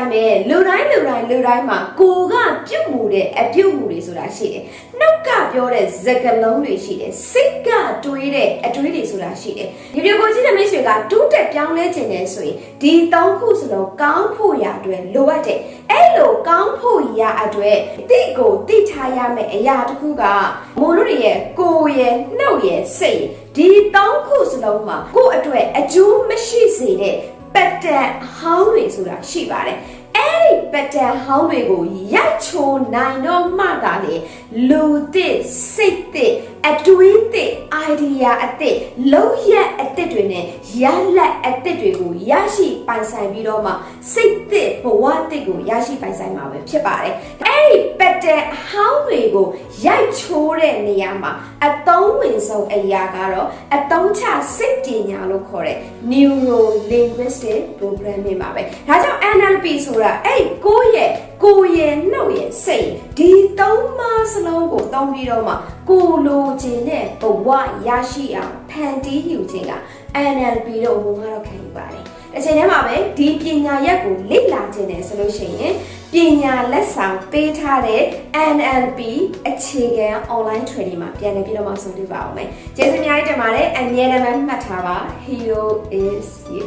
တိုင်းပဲလူတိုင်းလူတိုင်းလူတိုင်းမှာကိုကပြုတ်မှုတဲ့အပြုတ်မှုတွေဆိုတာရှိတယ်နှုတ်ကပြောတဲ့စကားလုံးတွေရှိတယ်စိတ်ကတွေးတဲ့အတွေးတွေဆိုတာရှိတယ်ဒီမျိုးကိုကြည့်တဲ့မိတ်ဆွေကတိုးတက်ပြောင်းလဲခြင်းနဲ့ဆိုရင်ဒီသုံးခုစလုံးကောင်းဖို့ရအတွက်လိုအပ်တယ်အဲ့လိုကောင်းဖို့ရအတွက်တိကိုတိထားရမယ့်အရာတစ်ခုကမိုးတို့ရဲ့ကိုယ်ရဲ့နှုတ်ရဲ့စိတ်ဒီသုံးခုစလုံးမှာကိုယ့်အတွက်အကျိုးမရှိစေတဲ့ ပတ်တန်ဟောင်းတွေဆိုတာရှိပါတယ်အဲ့ဒီပတ်တန်ဟောင်းတွေကိုရိုက်ချိုးနိုင်တော့မှသာလေလူသစ်စိတ်သစ်အတွေးသစ် idea အသစ်လုံးရက်အသစ်တွေနဲ့ရလက်အသစ်တွေကိုရရှိပိုင်ဆိုင်ပြီးတော့မှစိတ်သစ်ဘဝသစ်ကိုရရှိပိုင်ဆိုင်မှာပဲဖြစ်ပါတယ်အဲ့ဒီပတ်တန်ဟောင်းတွေကိုရိုက်ချိုးတဲ့နေရာမှာအသုံး ဝင်ဆုံးအရာကတော့အသုံးချစိတ်ပညာလို့ခေါ်တဲ့ neuro linguistic programming ပါပဲဒါကြောင့် NLP ဆိုတာအဲ့ဒီကိုယ့်ရဲ့ကိုယ်ရဲ့နှုတ်ရဲ့စိတ်ဒီသုံးပါးစလုံးကိုသုံးပြီးတော့မှကိုယ်လိုချင်တဲ့ဘဝရရှိအောင်ဖန်တီးယူခြင်းက NLP တော့ဘုံကတော့ခံယူပါတယ် တစ်ချိန်တည်းမှာပဲဒီပညာရက်ကိုလေ့လာခြင်းနဲ့ဆိုလို့ရှိရင်ပညာလက်ဆောင်ပေးထားတဲ့ NLP အခြေခံ online training မှာပြန်လည်ပြီးတော့မှဆုံးတွေ့ပါအောင်မယ်ကျေးဇူးအများကြီးတင်ပါတယ်အမြဲတမ်းမှတ်ထားပါ Hero is you